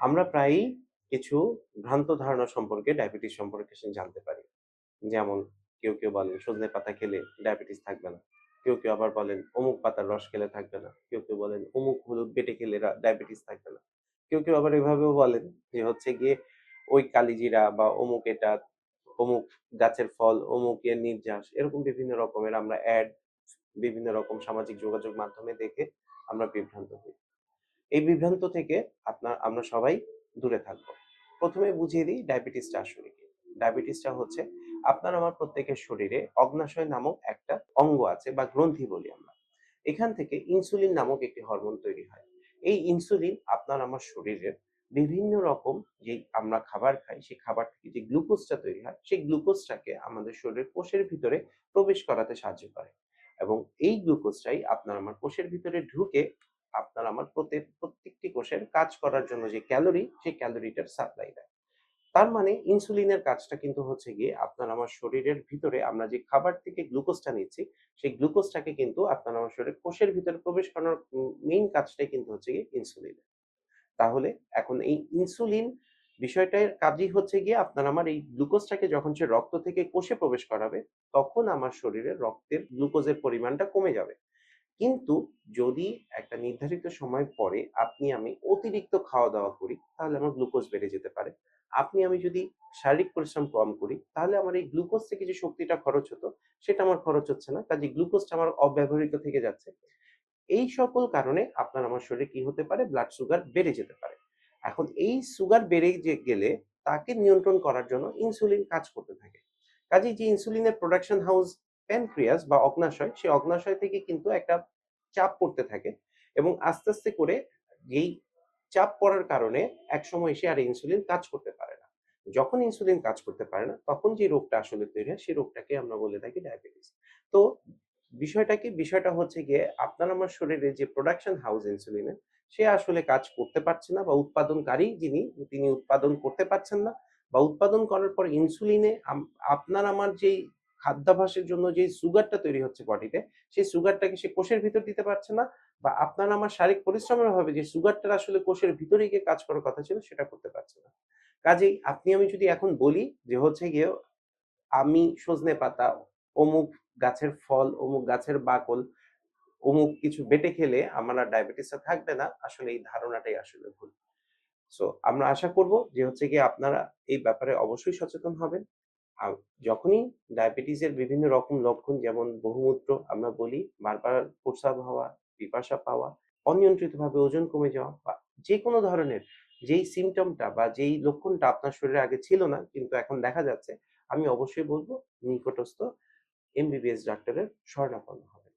আমরা প্রায়ই কিছু ভ্রান্ত ধারণা সম্পর্কে ডায়াবেটিস সম্পর্কে জানতে পারি। যেমন, কেউ কেউ বলেন, সজনে পাতা খেলে ডায়াবেটিস থাকবে না। কেউ কেউ আবার বলেন, অমুক পাতার রস খেলে থাকবে না। কেউ কেউ বলেন, অমুক হলুদ বেটে খেলে ডায়াবেটিস থাকবে না। কেউ কেউ আবার এভাবেও বলেন যে হচ্ছে গিয়ে ওই কালিজিরা বা অমুক এটা, অমুক গাছের ফল, অমুক এর নির্যাস, এরকম বিভিন্ন রকমের আমরা অ্যাড বিভিন্ন রকম সামাজিক যোগাযোগ মাধ্যমে দেখে আমরা বিভ্রান্ত হই। এই বিভ্রান্ত থেকে আপনার, আমরা সবাই দূরে থাকব। প্রথমে বুঝিয়ে দিই ডায়াবেটিসটা আসলে কি। ডায়াবেটিসটা হচ্ছে আপনার আমার প্রত্যেকের শরীরে অগ্নাশয় নামক একটা অঙ্গ আছে বা গ্রন্থি বলি আমরা। এখান থেকে ইনসুলিন নামক একটি হরমোন তৈরি হয়। এই ইনসুলিন আপনার আমার শরীরের বিভিন্ন রকম যে আমরা খাবার খাই, সেই খাবার থেকে যে গ্লুকোজটা তৈরি হয়, সেই গ্লুকোজটাকে আমাদের শরীরের কোষের ভিতরে প্রবেশ করাতে সাহায্য করে। এবং এই গ্লুকোজটাই আপনার আমার কোষের ভিতরে ঢুকে আপনার আমার প্রত্যেক প্রত্যেকটি কোষের কাজ করার জন্য যে ক্যালোরি, সেই ক্যালোরিটার সাপ্লাই দেয়। তার মানে ইনসুলিনের কাজটা কিন্তু হচ্ছে গিয়ে আপনার আমার শরীরের ভিতরে আমরা যে খাবার থেকে গ্লুকোজটা নিচ্ছি, সেই গ্লুকোজটাকে কিন্তু আপনার আমার শরীরের কোষের ভিতরে প্রবেশ করানোর মেইন কাজটাই কিন্তু হচ্ছে গিয়ে ইনসুলিনের তাহলে এখন এই ইনসুলিন বিষয়টার কাজই হচ্ছে গিয়ে আপনার আমার এই গ্লুকোজটাকে যখন সে রক্ত থেকে কোষে প্রবেশ করাবে, তখন আমার শরীরে রক্তের গ্লুকোজের পরিমাণটা কমে যাবে। কিন্তু যদি একটা নির্ধারিত সময় পরে আপনি আমি অতিরিক্ত খাওয়া দাওয়া করি, তাহলে আমার গ্লুকোজ বেড়ে যেতে পারে। আপনি আমি যদি শারীরিক পরিশ্রম কম করি, তাহলে আমার এই গ্লুকোজ থেকে যে শক্তিটা খরচ হতো, সেটা আমার খরচ হচ্ছে না। কাজে গ্লুকোজটা আমার অব্যবহৃত থেকে যাচ্ছে। এই সকল কারণে আপনার আমার শরীরে কি হতে পারে? ব্লাড সুগার বেড়ে যেতে পারে। এখন এই সুগার বেড়ে যে গেলে তাকে নিয়ন্ত্রণ করার জন্য ইনসুলিন কাজ করতে থাকে। কাজেই যে ইনসুলিনের প্রোডাকশন হাউস প্যানক্রিয়াস বা অগ্নাশয়, সেই অগ্নাশয় থেকে কিন্তু একটা চাপ পড়তে থাকে এবং আস্তে আস্তে করে এই চাপ পড়ার কারণে একসময় এসে আর ইনসুলিন কাজ করতে পারে না। যখন ইনসুলিন কাজ করতে পারে না, তখন যে রোগটা আসলে তৈরি হয় সেই রোগটাকে আমরা বলে থাকি ডায়াবেটিস তো বিষয়টা কি? বিষয়টা হচ্ছে গিয়ে আপনার আমার শরীরে যে প্রোডাকশন হাউস ইনসুলিনের সে আসলে কাজ করতে পারছে না বা উৎপাদনকারী যিনি, তিনি উৎপাদন করতে পারছেন না বা উৎপাদন করার পর ইনসুলিনে আপনার আমার যেই খাদ্যাভাসের জন্য যে সুগারটা তৈরি হচ্ছে বডিতে, সেই সুগারটাকে সে কোষের ভিতর দিতে পারছে না বা আপনার আমার শারীরিক পরিশ্রমের অভাবে যে সুগারটা আসলে কোষের ভিতরে গিয়ে কাজ করার কথা ছিল, সেটা করতে পারছে না। কাজেই আপনি, আমি যদি এখন বলি যে হচ্ছে গিয়ে আমি সজনে পাতা, অমুক গাছের ফল, অমুক গাছের বাকল, অমুক কিছু বেটে খেলে আমার আর ডায়াবেটিসটা থাকবে না, আসলে এই ধারণাটাই আসলে ভুল। সো আমরা আশা করব যে হচ্ছে কি আপনারা এই ব্যাপারে অবশ্যই সচেতন হবেন। যখনই ডায়াবেটিসের বিভিন্ন রকম লক্ষণ যেমন বহুমূত্র আমরা বলি, বারবার প্রস্রাব হওয়া, পিপাসা পাওয়া, অনিয়ন্ত্রিতভাবে ওজন কমে যাওয়া বা যে কোনো ধরনের যেই সিমটমটা বা যেই লক্ষণটা আপনার শরীরে আগে ছিল না কিন্তু এখন দেখা যাচ্ছে, আমি অবশ্যই বলব নিকটস্থ এমবিবিএস ডাক্তারের শরণাপন্ন হবে